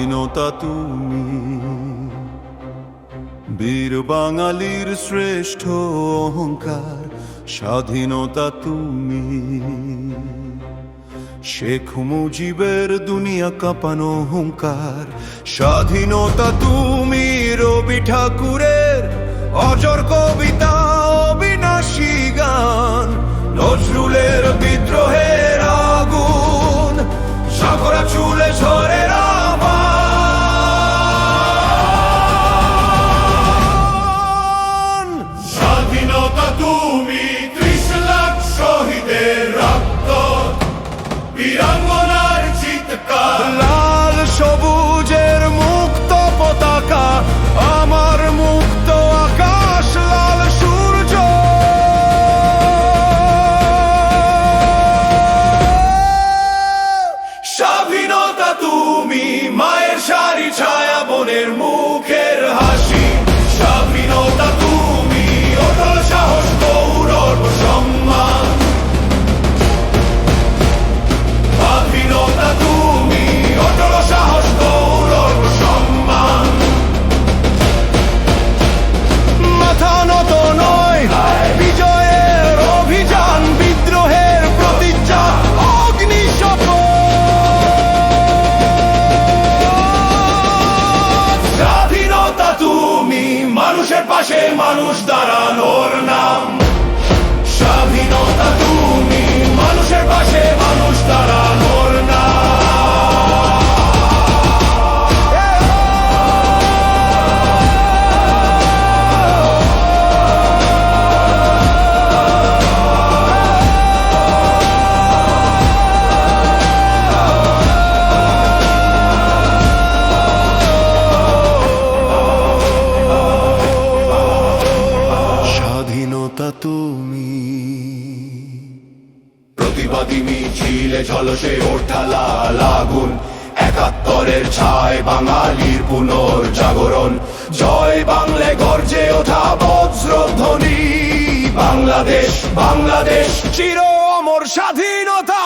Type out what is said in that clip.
স্বাধীনতা তুমি। বীর বাঙালির শ্রেষ্ঠ অহংকার, স্বাধীনতা তুমি। শেখ মুজিবের দুনিয়া কাঁপানো অহংকার স্বাধীনতা তুমি রবি ঠাকুরের অজর কবিতা। তুমি ত্রিশ লাখ শহীদের রক্ত। বীরাঙ্গনার চিৎকার। লাল সবুজের মুক্ত পতাকা আমার মুক্ত আকাশ লাল সূর্য। স্বাধীনতা তুমি মায়ের শাড়ি ছায়া বোনের মুখের পাশে মানুষ দাঁড়ানোর নাম। স্বাধীনতা তুমি। প্রতিবাদী মিছিলে ঝলসে ওঠা লাল একাত্তরের ছায় বাঙালির পুনর্জাগরণ। জয় বাংলে গর্জে ওঠা বজ্রধ্বনি বাংলাদেশ বাংলাদেশ। চির অমর স্বাধীনতা